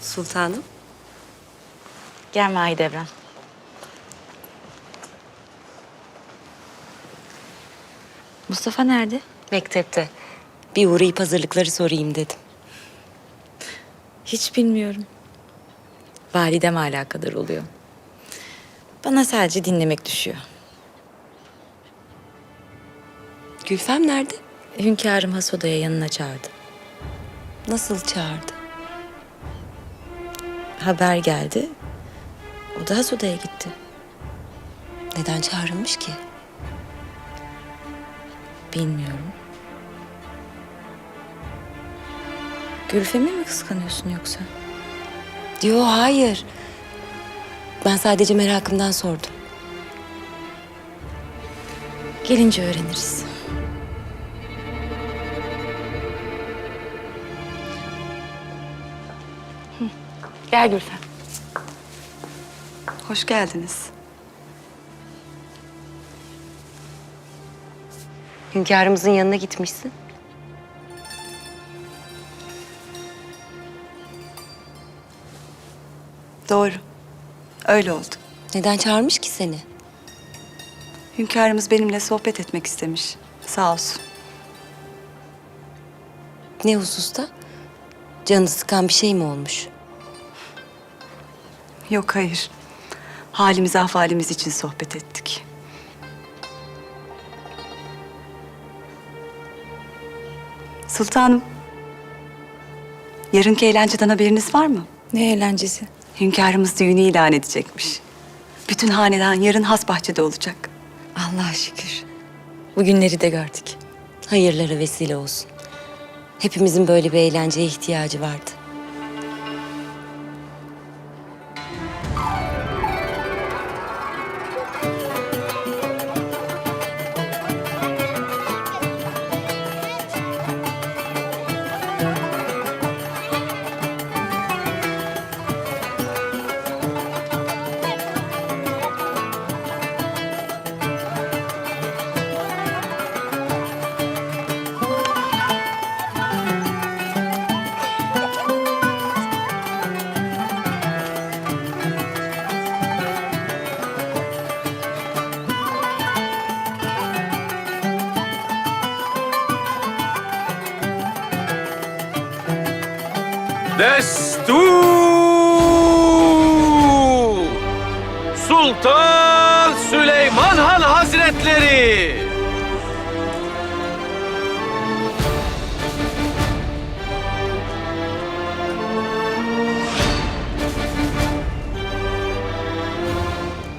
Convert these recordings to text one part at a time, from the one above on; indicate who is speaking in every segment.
Speaker 1: Sultanım.
Speaker 2: Gel Mahidevran. Mustafa nerede?
Speaker 1: Mektepte. Bir uğrayıp hazırlıkları sorayım dedim.
Speaker 2: Hiç bilmiyorum. Validem alakadar oluyor. Bana sadece dinlemek düşüyor.
Speaker 1: Gülfem nerede?
Speaker 2: Hünkârım has odaya yanına çağırdı.
Speaker 1: Nasıl çağırdı?
Speaker 2: Haber geldi. O da has odaya gitti.
Speaker 1: Neden çağrılmış ki?
Speaker 2: Bilmiyorum. Gülfem'i mi kıskanıyorsun yoksa?
Speaker 1: Yo hayır. Ben sadece merakımdan sordum.
Speaker 2: Gelince öğreniriz. Gel Gülfem.
Speaker 3: Hoş geldiniz.
Speaker 1: Hünkârımızın yanına gitmişsin.
Speaker 3: Doğru. Öyle oldu.
Speaker 1: Neden çağırmış ki seni?
Speaker 3: Hünkârımız benimle sohbet etmek istemiş. Sağ olsun.
Speaker 1: Ne hususta? Canını sıkan bir şey mi olmuş?
Speaker 3: Yok hayır. Halimiz ahvalimiz için sohbet ettik. Sultanım. Yarınki eğlenceden haberiniz var mı?
Speaker 2: Ne eğlencesi.
Speaker 3: Hünkârımız düğünü ilan edecekmiş. Bütün hanedan yarın has bahçede olacak.
Speaker 2: Allah'a şükür. Bugünleri de gördük.
Speaker 1: Hayırlara vesile olsun. Hepimizin böyle bir eğlenceye ihtiyacı vardı.
Speaker 4: Destur! Sultan Süleyman Han Hazretleri!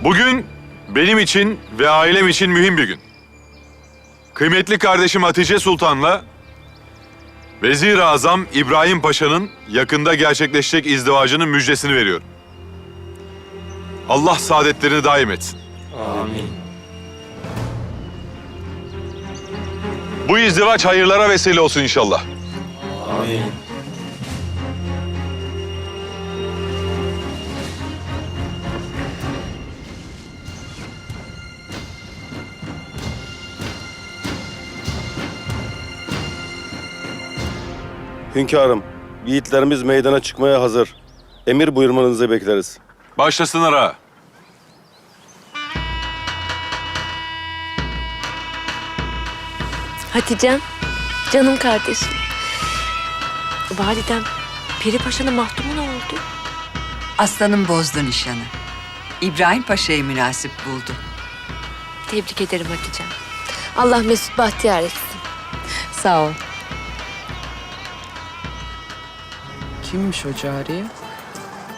Speaker 5: Bugün benim için ve ailem için mühim bir gün. Kıymetli kardeşim Hatice Sultan'la Vezir-i Azam İbrahim Paşa'nın yakında gerçekleşecek izdivacının müjdesini veriyorum. Allah saadetlerini daim etsin. Amin. Bu izdivaç hayırlara vesile olsun inşallah.
Speaker 6: Hünkârım, yiğitlerimiz meydana çıkmaya hazır. Emir buyurmanızı bekleriz.
Speaker 5: Başlasınlar ha.
Speaker 7: Hatice'm, canım kardeşim. Validem, Peri Paşa'nın mahtumu ne oldu?
Speaker 8: Aslanım bozdu nişanı. İbrahim Paşa'yı münasip buldu.
Speaker 7: Tebrik ederim Hatice'm. Allah Mesut bahtiyar etsin.
Speaker 2: Sağ ol.
Speaker 9: Kimmiş o cariye?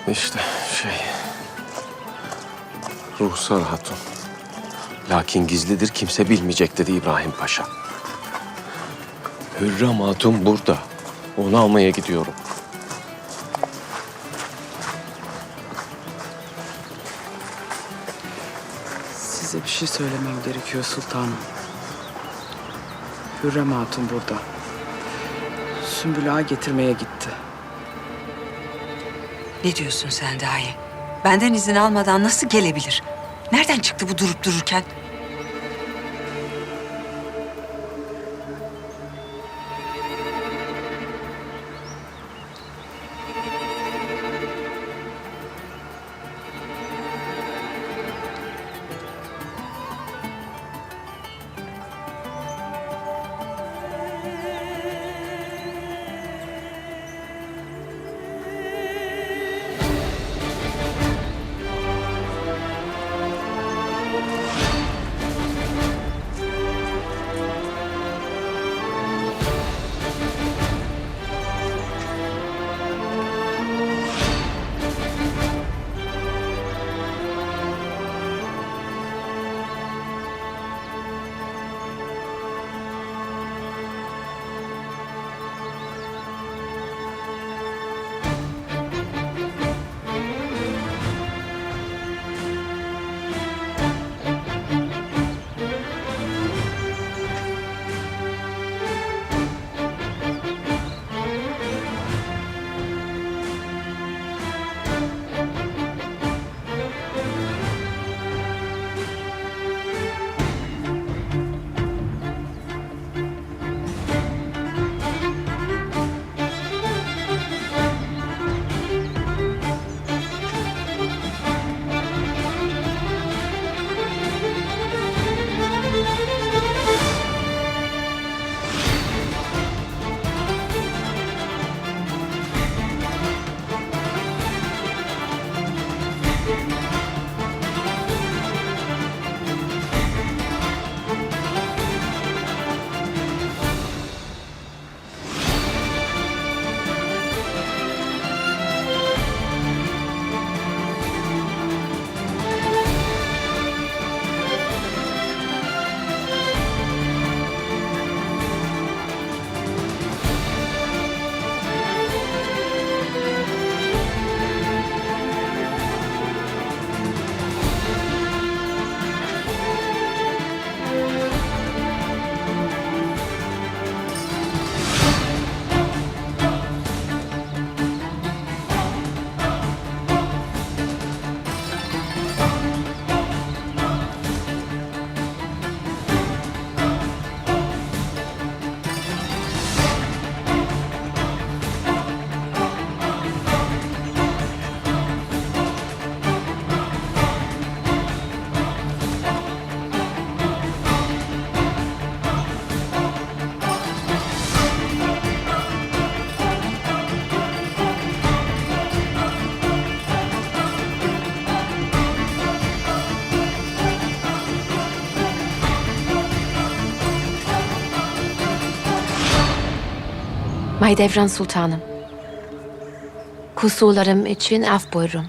Speaker 10: İşte şey... Ruhsar Hatun. Lakin gizlidir kimse bilmeyecek dedi İbrahim Paşa. Hürrem Hatun burada. Onu almaya gidiyorum.
Speaker 9: Size bir şey söylemem gerekiyor sultanım. Hürrem Hatun burada. Sümbül Ağa getirmeye gitti.
Speaker 8: Ne diyorsun sen dahi? Benden izin almadan nasıl gelebilir? Nereden çıktı bu durup dururken?
Speaker 11: Mahidevran Sultanım. Kusurlarım için af buyurun.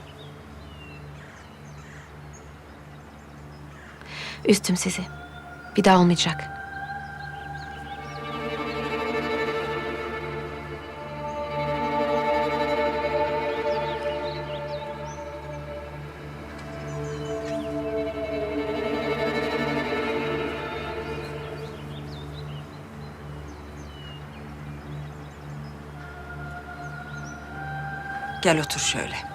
Speaker 11: Üstüm sizi. Bir daha olmayacak.
Speaker 8: Gel otur şöyle.